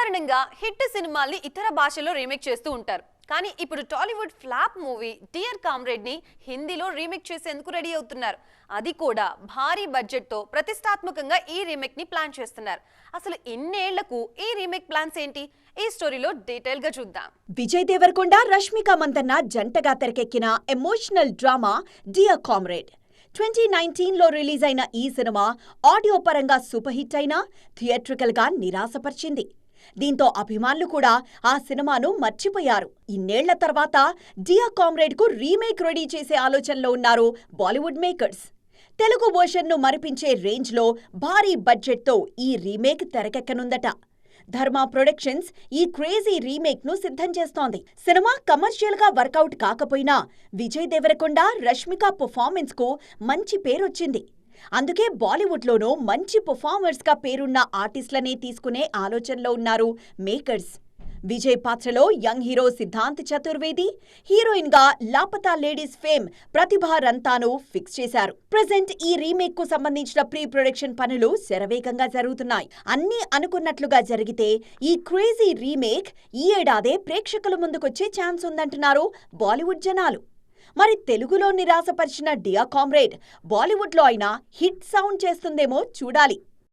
సాధారణంగా హిట్ సినిమాల్ని ఇతర భాషల్లో రీమేక్ చేస్తూ ఉంటారు. కానీ ఇప్పుడు టాలీవుడ్ ఫ్లాప్ మూవీ డియర్ కామ్రేడ్ని హిందీలో రీమేక్ చేసేందుకు రెడీ అవుతున్నారు. అది కూడా భారీ బడ్జెట్తో ప్రతిష్టాత్మకంగా ఈ రీమేక్ని ప్లాన్ చేస్తున్నారు. అసలు ఇన్నేళ్ళకు ఈ రీమేక్ ప్లాన్స్ ఏంటి? ఈ స్టోరీలో డీటెయిల్గా చూద్దాం. విజయ్ దేవరకొండ రష్మిక మందన్న జంటగా తెరకెక్కిన emotional drama dear comrade. Twenty నైన్టీన్లో రిలీజ్ అయిన ఈ సినిమా ఆడియో పరంగా సూపర్ హిట్ అయినా థియేట్రికల్గా నిరాశపరిచింది. దీంతో అభిమానులు కూడా ఆ సినిమాను మర్చిపోయారు. ఇన్నేళ్ళ తర్వాత డియా కామ్రేడ్కు రీమేక్ రెడీ చేసే ఆలోచనలో ఉన్నారు బాలీవుడ్ మేకర్స్. తెలుగు వర్షన్ను మరిపించే రేంజ్లో భారీ బడ్జెట్తో ఈ రీమేక్ తెరకెక్కనుందట. ధర్మ ప్రొడక్షన్స్ ఈ క్రేజీ రీమేక్ను సిద్ధం చేస్తోంది. సినిమా కమర్షియల్గా వర్కౌట్ కాకపోయినా విజయ్ దేవరకొండ రష్మిక పర్ఫార్మెన్స్కు మంచి పేరొచ్చింది. అందుకే బాలీవుడ్లోనూ మంచి పెర్ఫార్మర్స్గా పేరున్న ఆర్టిస్టులనే తీసుకునే ఆలోచనలో ఉన్నారు మేకర్స్. విజయ్ పాత్రలో యంగ్ హీరో సిద్ధాంత్ చతుర్వేది హీరోయిన్గా లాపతా లేడీస్ ఫేమ్ ప్రతిభా రంతాను ఫిక్స్ చేశారు. ప్రజెంట్ ఈ రీమేక్కు సంబంధించిన ప్రీ ప్రొడక్షన్ పనులు శరవేగంగా జరుగుతున్నాయి. అన్నీ అనుకున్నట్లుగా జరిగితే ఈ క్రేజీ రీమేక్ ఈ ఏడాదే ప్రేక్షకుల ముందుకొచ్చే ఛాన్స్ ఉందంటున్నారు బాలీవుడ్ జనాలు. మరి తెలుగులో నిరాశపరిచిన డియా కామ్రేడ్ బాలీవుడ్లో అయినా హిట్ సౌండ్ చేస్తుందేమో చూడాలి.